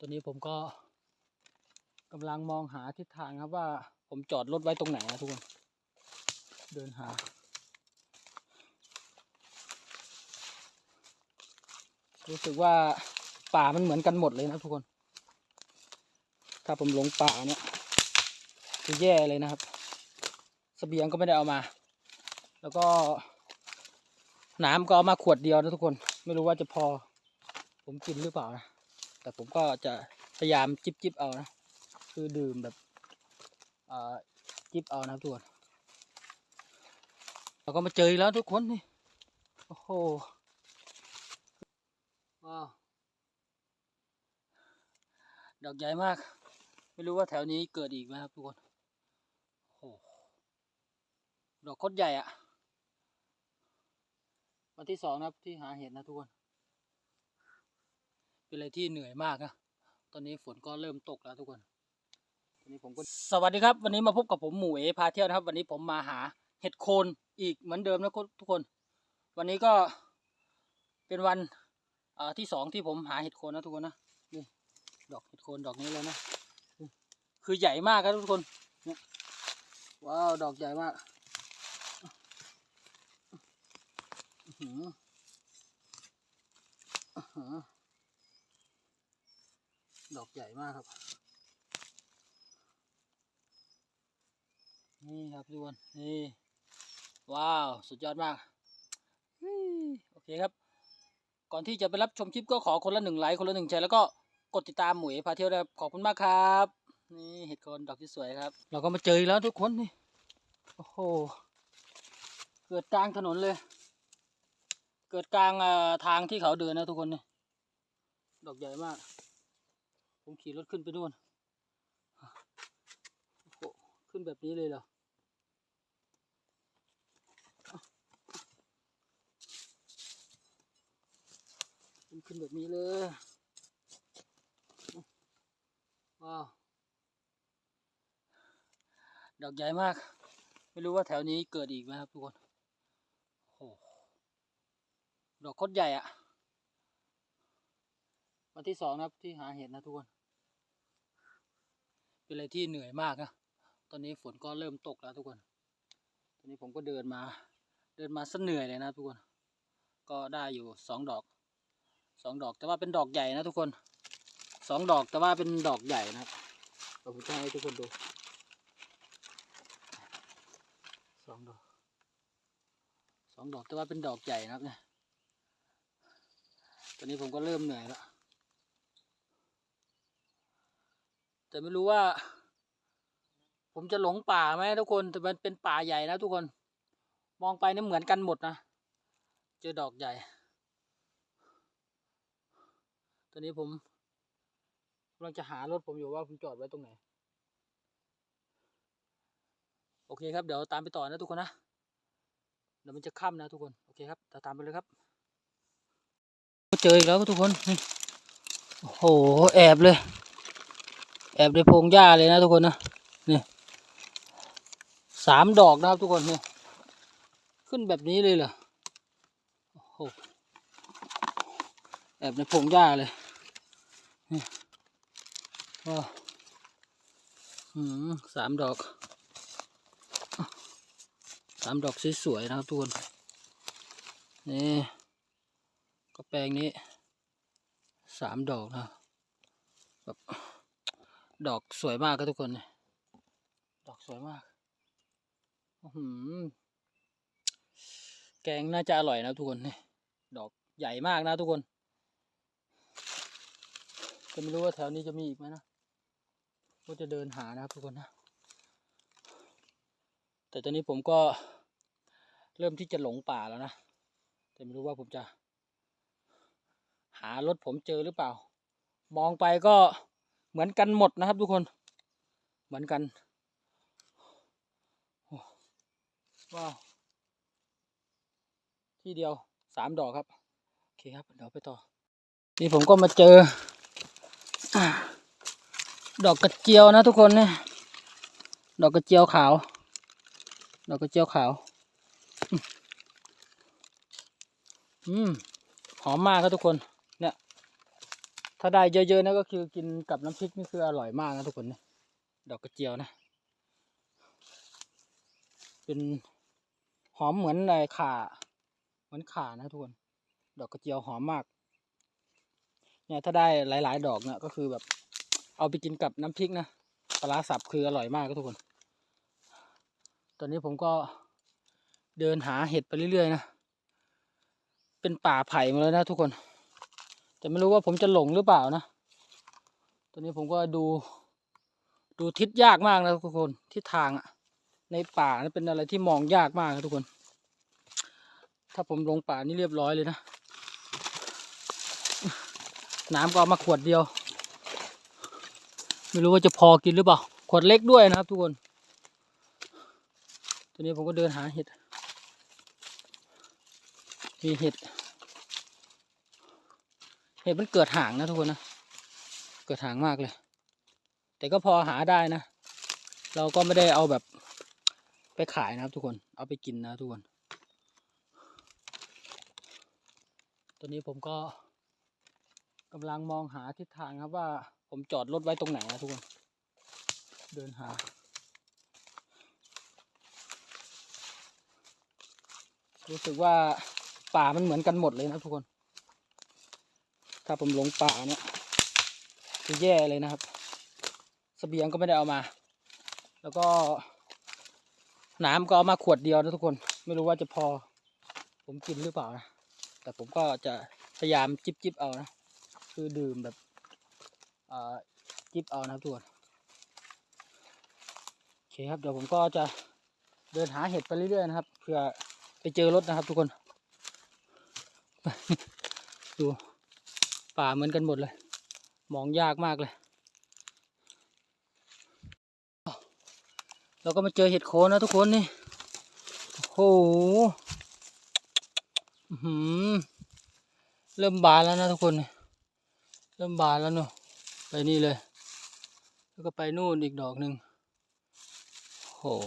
ตอนนี้ผมก็กำลังมองหาทิศทางครับว่าผมจอดรถไว้ตรงไหนนะทุกคน เดินหา รู้สึกว่าป่ามันเหมือนกันหมดเลยนะทุกคน ถ้าผมหลงป่าเนี่ยจะแย่เลยนะครับเสบียงก็ไม่ได้เอามา แล้วก็น้ำก็เอามาขวดเดียวนะทุกคน ไม่รู้ว่าจะพอผมกินหรือเปล่านะ แต่ผมก็จะพยายามจิบจิบเอานะ คือดื่มแบบจิบเอานะทุกคนเราก็มาเจออีกแล้วทุกคนนี่ โอ้โหว้าวดอกใหญ่มาก ไม่รู้ว่าแถวนี้เกิดอีกไหมครับทุกคนโอ้โหดอกโคตรใหญ่อะวันที่สองนะครับที่หาเห็ดนะทุกคน เป็นอะไรที่เหนื่อยมากนะตอนนี้ฝนก็เริ่มตกแล้วทุกคนตอนนี้ผมก็สวัสดีครับ วันนี้มาพบกับผมหมูเอพาเที่ยวนะครับ วันนี้ผมมาหาเห็ดโคนอีกเหมือนเดิมนะทุกคน วันนี้ก็เป็นวันที่สองที่ผมหาเห็ดโคนนะทุกคนนะนี่ดอกเห็ดโคนดอกนี้เลยนะคือใหญ่มากครับทุกคนว้าวดอกใหญ่มากอือหือ ดอกใหญ่มากครับ นี่ครับทุกคนนี่ ว้าว สุดยอดมาก โอเคครับ ก่อนที่จะไปรับชมคลิปก็ขอคนละหนึ่งไลค์คนละหนึ่งแชร์แล้วก็กดติดตามหมวยพาเที่ยวได้ขอบคุณมากครับ นี่เห็ดโคนดอกที่สวยครับ เราก็มาเจออีกแล้วทุกคนนี่โอ้โหเกิดกลางถนนเลย เกิดกลางอ่อทางที่เขาเดินนะทุกคนนี่ดอกใหญ่มาก ผมขี่รถขึ้นไปนู่นโอ้โหขึ้นแบบนี้เลยเหรอขึ้นขึ้นแบบนี้เลย ว้าว ดอกใหญ่มาก ไม่รู้ว่าแถวนี้เกิดอีกไหมครับทุกคนโอ้โหดอกโคตรใหญ่อะวันที่สองนะครับที่หาเห็ดนะทุกคน เป็นอะไรที่เหนื่อยมากนะ ตอนนี้ฝนก็เริ่มตกแล้วทุกคน ตอนนี้ผมก็เดินมา เดินมาซะเหนื่อยเลยนะทุกคน ก็ได้อยู่สองดอกสองดอกแต่ว่าเป็นดอกใหญ่นะทุกคนสองดอกแต่ว่าเป็นดอกใหญ่นะครับเดี๋ยวผมจะให้ทุกคนดูสองดอกสองดอกแต่ว่าเป็นดอกใหญ่นะครับเนี่ยตอนนี้ผมก็เริ่มเหนื่อยแล้ว แต่ไม่รู้ว่า ผมจะหลงป่าไหมทุกคน แต่มันเป็นป่าใหญ่นะทุกคน มองไปนี่เหมือนกันหมดนะ เจอดอกใหญ่ ตอนนี้ผมกำลังจะหารถผมอยู่ว่าผมจอดไว้ตรงไหน โอเคครับ เดี๋ยวตามไปต่อนะทุกคนนะ เดี๋ยวมันจะค่ำนะทุกคน โอเคครับตามไปเลยครับ เจออีกแล้วทุกคน โอ้โห แอบเลย แอบในพงหญ้าเลยนะทุกคนนะนี่สามดอกนะครับทุกคนนี่ขึ้นแบบนี้เลยเหรอโอ้โหแอบในพงหญ้าเลยนี่ว้าอืมสามดอกสามดอกสวยๆนะครับทุกคนนี่ก็แปลงนี้สามดอกนะแบบ ดอกสวยมากครับทุกคน ดอกสวยมากอื้อหือแกงน่าจะอร่อยนะทุกคนนี่ดอกใหญ่มากนะทุกคนก็ไม่รู้ว่าแถวนี้จะมีอีกไหมนะ ก็จะเดินหานะครับทุกคนนะ แต่ตอนนี้ผมก็เริ่มที่จะหลงป่าแล้วนะ แต่ไม่รู้ว่าผมจะ หารถผมเจอหรือเปล่า มองไปก็ เหมือนกันหมดนะครับทุกคน เหมือนกันว้าวที่เดียวสามดอกครับ โอเคครับ เดี๋ยวไปต่อ นี่ผมก็มาเจอ ดอกกระเจียวนะทุกคนเนี่ยดอกกระเจียวขาว ดอกกระเจียวขาว อืม หอมมากครับทุกคน ถ้าได้เยอะๆนะก็คือกินกับน้ำพริกนี่คืออร่อยมากนะทุกคนนะดอกกระเจียวนะ เป็นหอมเหมือนในข่า เหมือนข่านะทุกคน ดอกกระเจียวหอมมาก เนี่ยถ้าได้หลาย ๆ ดอกเนี่ยก็คือแบบ เอาไปกินกับน้ำพริกนะปลาร้าสับคืออร่อยมากครับทุกคน ตอนนี้ผมก็เดินหาเห็ดไปเรื่อย ๆ นะ เป็นป่าไผ่หมาแล้วนะทุกคน แต่ไม่รู้ว่าผมจะหลงหรือเปล่านะ ตอนนี้ผมก็ดู ดูทิศยากมากนะทุกคนทิศทางอะในป่านะเป็นอะไรที่มองยากมากนะทุกคน ถ้าผมลงป่านี่เรียบร้อยเลยนะ น้ำก็เอามาขวดเดียว ไม่รู้ว่าจะพอกินหรือเปล่า ขวดเล็กด้วยนะครับ ทุกคน ตอนนี้ผมก็เดินหาเห็ด มีเห็ด ห็ดมันเกิดห่างนะทุกคนนะ เกิดห่างมากเลย แต่ก็พอหาได้นะ เราก็ไม่ได้เอาแบบไปขายนะครับทุกคน เอาไปกินนะทุกคน ตอนนี้ผมก็กำลังมองหาทิศทางครับว่าผมจอดรถไว้ตรงไหนนะทุกคน เดินหารู้สึกว่าป่ามันเหมือนกันหมดเลยนะทุกคน ถ้าผมหลงป่าเนี่ยจะแย่เลยนะครับสเสบียงก็ไม่ได้เอามา แล้วก็น้ำก็เอามาขวดเดียวนะทุกคน ไม่รู้ว่าจะพอ ผมกินหรือเปล่านะ แต่ผมก็จะพยายามจิบจิบเอานะ คือดื่มแบบจิบเอานะทุกคนโอเคครับ เดี๋ยวผมก็จะเดินหาเห็ดไปเรื่อยๆนะครับ เพื่อไปเจอรถนะครับทุกคน ดู ป่าเหมือนกันหมดเลย มองยากมากเลย เราก็มาเจอเห็ดโคนนะทุกคนนี่ โอ้โหเริ่มบานแล้วนะทุกคน เริ่มบานแล้วเนอะไปนี่เลย แล้วก็ไปนู่นอีกดอกหนึ่งโอ้โห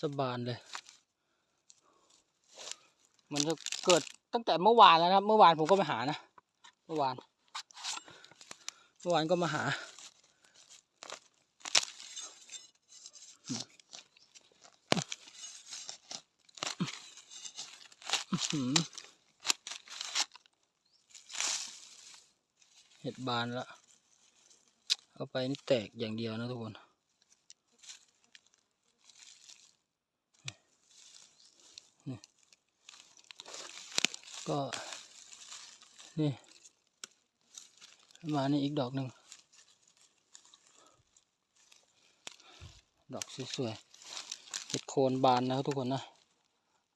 สบานเลย มันจะเกิดตั้งแต่เมื่อวานแล้วนะครับ เมื่อวานผมก็มาหานะ เมื่อวาน เมื่อวานก็มาหา เห็ดบานล้วเอาไปนี่แตกอย่างเดียวนะทุกคนก็ นี่ มานี่อีกดอกหนึ่ง ดอกสวยๆ เห็ดโคนบานนะครับทุกคนนะ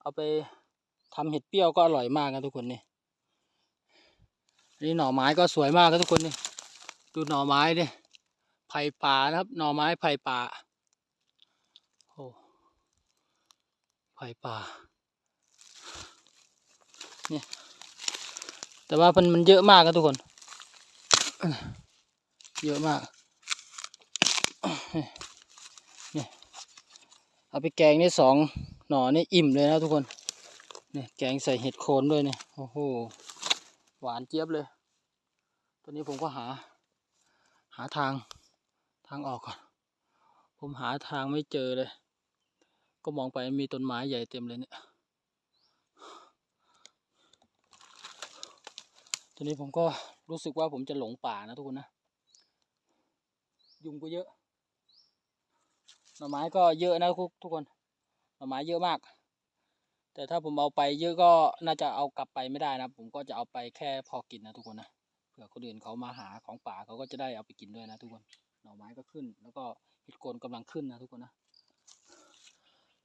เอาไปทำเห็ดเปรี้ยวก็อร่อยมากนะทุกคนนี่นนี้หน่อไม้ก็สวยมากครับทุกคนนี่ ดูหน่อไม้ดิไผ่ป่านะครับ หน่อไม้ไผ่ป่า โอ้ ไผ่ป่า เนี่ย แต่ว่ามันมันเยอะมากครับทุกคน เยอะมากเนี่ยเอาไปแกงนี่สองหน่อนี่อิ่มเลยนะทุกคนเนี่ยแกงใส่เห็ดโคนด้วยเนี่ยโอ้โหหวานเจี๊ยบเลย ตอนนี้ผมก็หา หาทางทางออกก่อน ผมหาทางไม่เจอเลย ก็มองไปมีต้นไม้ใหญ่เต็มเลยเนี่ย ตอนนี้ผมก็รู้สึกว่าผมจะหลงป่านะทุกคนนะ ยุงก็เยอะ หน่อไม้ก็เยอะนะทุกทุกคน หน่อไม้เยอะมาก แต่ถ้าผมเอาไปเยอะก็น่าจะเอากลับไปไม่ได้นะ ผมก็จะเอาไปแค่พอกินนะทุกคนนะ เผื่อคนอื่นเขามาหาของป่าเขาก็จะได้เอาไปกินด้วยนะทุกคน หน่อไม้ก็ขึ้น แล้วก็เห็ดโคนกำลังขึ้นนะทุกคนนะ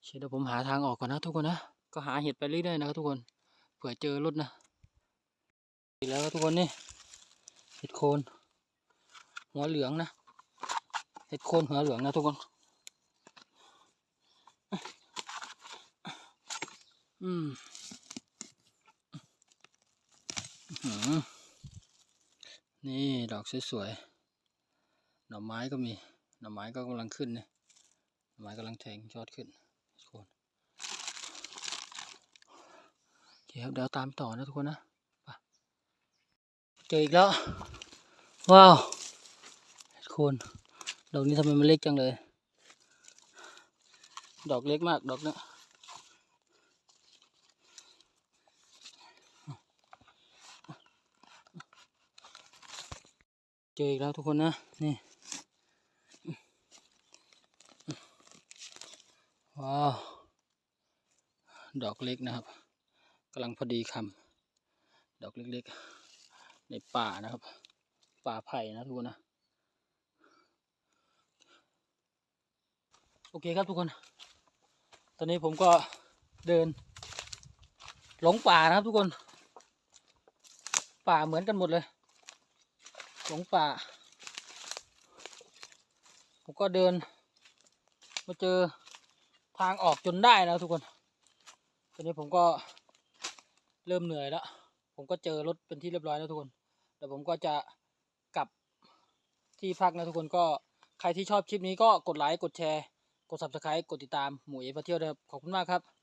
เคเดี๋ยวผมหาทางออกก่อนนะทุกคนนะ ก็หาเห็ดไปเรื่อยๆนะครับทุกคน เผื่อเจอรถนะ อีกแล้วทุกคนนี่เห็ดโคนหัวเหลืองนะเห็ดโคนหัวเหลืองนะทุกคน อืมหือนี่ดอกสวยๆ หน่อไม้ก็มี หน่อไม้ก็กำลังขึ้นเนี่ยหน่อไม้กำลังแทงยอดขึ้นทุกคนโอเคครับเดี๋ยวตามต่อนะทุกคนนะ เจออีกแล้ว ว้าวเห็ดโคนดอกนี้ทำไมมันเล็กจังเลย ดอกเล็กมากดอกเนี้ยเจออีกแล้วทุกคนนะนี่ว้าว ดอกเล็กนะครับกำลังพอดีคำดอกเล็กๆ ในป่านะครับ ป่าไผ่นะทุกคนนะ โอเคครับทุกคน ตอนนี้ผมก็เดิน หลงป่านะครับทุกคน ป่าเหมือนกันหมดเลย หลงป่า ผมก็เดิน มาเจอทางออกจนได้นะทุกคน ตอนนี้ผมก็เริ่มเหนื่อยแล้ว ผมก็เจอรถเป็นที่เรียบร้อยแล้วทุกคน เดี๋ยวผมก็จะกลับที่พักนะทุกคนก็ใครที่ชอบคลิปนี้ก็กดไลค์กดแชร์ กด subscribe กดติดตามหมูเอฟเที่ยวด้วยครับขอบคุณมากครับ